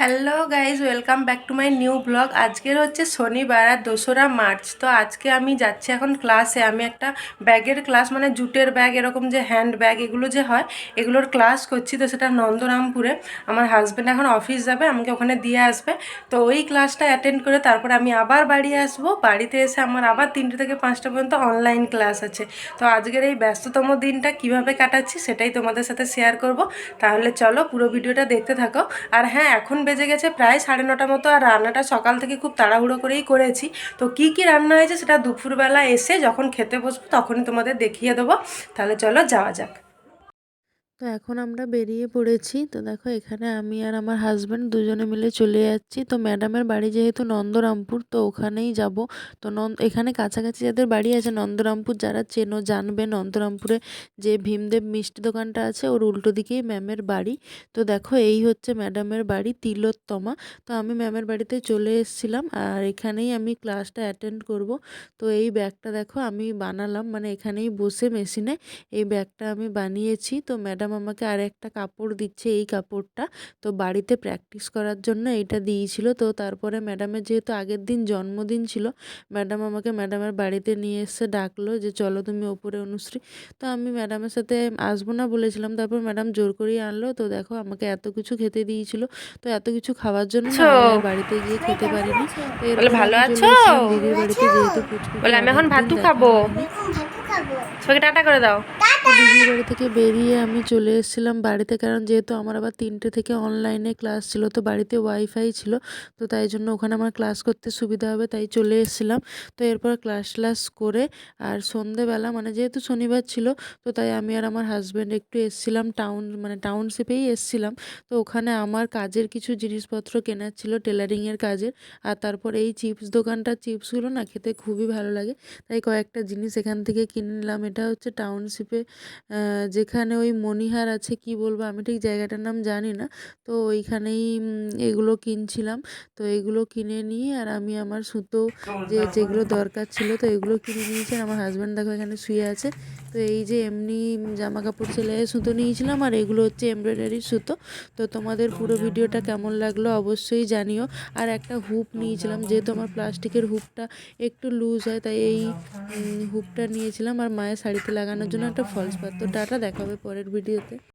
Hello guys welcome back to my new blog আজকের হচ্ছে শনিবার আর দোসরা মার্চ। তো আজকে আমি যাচ্ছি এখন ক্লাসে আমি একটা ব্যাগের ক্লাস মানে জুটের ব্যাগ, এরকম যে হ্যান্ড ব্যাগ এগুলো যে হয়, এগুলোর ক্লাস করছি। তো সেটা নন্দরামপুরে। আমার হাজব্যান্ড এখন অফিস যাবে, আমাকে ওখানে দিয়ে আসবে। তো ওই ক্লাসটা অ্যাটেন্ড করে তারপরে আমি আবার বাড়ি আসব। বাড়িতে এসে আমার আবার তিনটে থেকে পাঁচটা পর্যন্ত অনলাইন ক্লাস আছে। তো আজকের এই ব্যস্ততম দিনটা কীভাবে কাটাচ্ছি, সেটাই তোমাদের সাথে শেয়ার করব। তাহলে চলো পুরো ভিডিওটা দেখতে থাকো। আর হ্যাঁ এখন বেজে গেছে প্রায় সাড়ে নটা মতো আর রান্নাটা সকাল থেকে খুব তাড়াহুড়ো করেই করেছি। তো কি কি রান্না হয়েছে সেটা দুপুরবেলা এসে যখন খেতে বসবো তখনই তোমাদের দেখিয়ে দেবো। তাহলে চলো যাওয়া যাক। তো এখন আমরা বেরিয়ে পড়েছি। তো দেখো এখানে আমি আর আমার হাজব্যান্ড দুজনে মিলে চলে যাচ্ছি। তো ম্যাডামের বাড়ি যেহেতু নন্দরামপুর, তো ওখানেই যাব। তো নন্দ এখানে কাছাকাছি যাদের বাড়ি আছে নন্দরামপুর, যারা চেনো জানবে নন্দরামপুরে যে ভীমদেব মিষ্টি দোকানটা আছে, ওর উল্টো দিকেই ম্যামের বাড়ি। তো দেখো এই হচ্ছে ম্যাডামের বাড়ি, তিলোত্তমা। তো আমি ম্যামের বাড়িতে চলে এসেছিলাম আর এখানেই আমি ক্লাসটা অ্যাটেন্ড করব। তো এই ব্যাগটা দেখো আমি বানালাম মানে এখানেই বসে মেশিনে এই ব্যাগটা আমি বানিয়েছি। তো ম্যাডাম আমাকে আর একটা কাপড় দিচ্ছে এই কাপড়টা। তো বাড়িতে প্র্যাকটিস করার জন্য এটা দিয়েছিল। তো তারপরে ম্যাডামের যেহেতু আগের দিন জন্মদিন ছিল ম্যাডাম আমাকে ম্যাডামের বাড়িতে নিয়ে এসে ডাকলো যে চলো তুমি ওপরে অনুশ্রী। তো আমি ম্যাডামের সাথে আসব না বলেছিলাম। তারপর ম্যাডাম জোর করেই আনলো। তো দেখো আমাকে এত কিছু খেতে দিয়েছিল। তো এত কিছু খাওয়ার জন্য আর বাড়িতে গিয়ে খেতে পারিনি। বলে, "ভালো আছো?" দিদির বাড়িতে যেহেতু বলে, "আমি এখন ভাতু খাব।" সবাইকে টাটা করে দাও। দিদির বাড়ি থেকে বেরিয়ে আমি চলে এসেছিলাম বাড়িতে। কারণ যেহেতু আমার আবার তিনটে থেকে অনলাইনে ক্লাস ছিল, তো বাড়িতে ওয়াইফাই ছিল, তো তাই জন্য ওখানে আমার ক্লাস করতে সুবিধা হবে, তাই চলে এসেছিলাম। তো এরপর ক্লাস ক্লাস করে আর সন্ধেবেলা মানে যেহেতু শনিবার ছিল, তো তাই আমি আর আমার হাজব্যান্ড একটু এসেছিলাম টাউন মানে টাউনশিপেই এসেছিলাম। তো ওখানে আমার কাজের কিছু জিনিসপত্র কেনার ছিল টেলারিংয়ের কাজের। আর তারপর এই চিপস দোকানটা চিপসগুলো না খেতে খুবই ভালো লাগে। তাই কয়েকটা জিনিস এখান থেকে কিনে নিলাম। এটা হচ্ছে টাউনশিপে যেখানে ওই মণিহার আছে কি বলব আমি ঠিক জায়গাটার নাম জানি না। তো ওইখানেই এগুলো কিনছিলাম। তো এগুলো কিনে নিয়ে আর আমি আমার সুতো যে যেগুলো দরকার ছিল তো এগুলো কিনে নিয়েছি আর আমার হাজব্যান্ড দেখো এখানে শুয়ে আছে। তো এই যে এমনি জামা কাপড় সেলাইয়ের সুতো নিয়েছিলাম আর এগুলো হচ্ছে এমব্রয়ডারির সুতো। তো তোমাদের পুরো ভিডিওটা কেমন লাগল অবশ্যই জানিও। আর একটা হুপ নিয়েছিলাম যেহেতু আমার প্লাস্টিকের হুপটা একটু লুজ হয় তাই এই হুপটা নিয়েছিলাম আর মায়ের শাড়িতে লাগানোর জন্য একটা ফলস পাত তো টাটা দেখাবে পরের ভিডিওতে।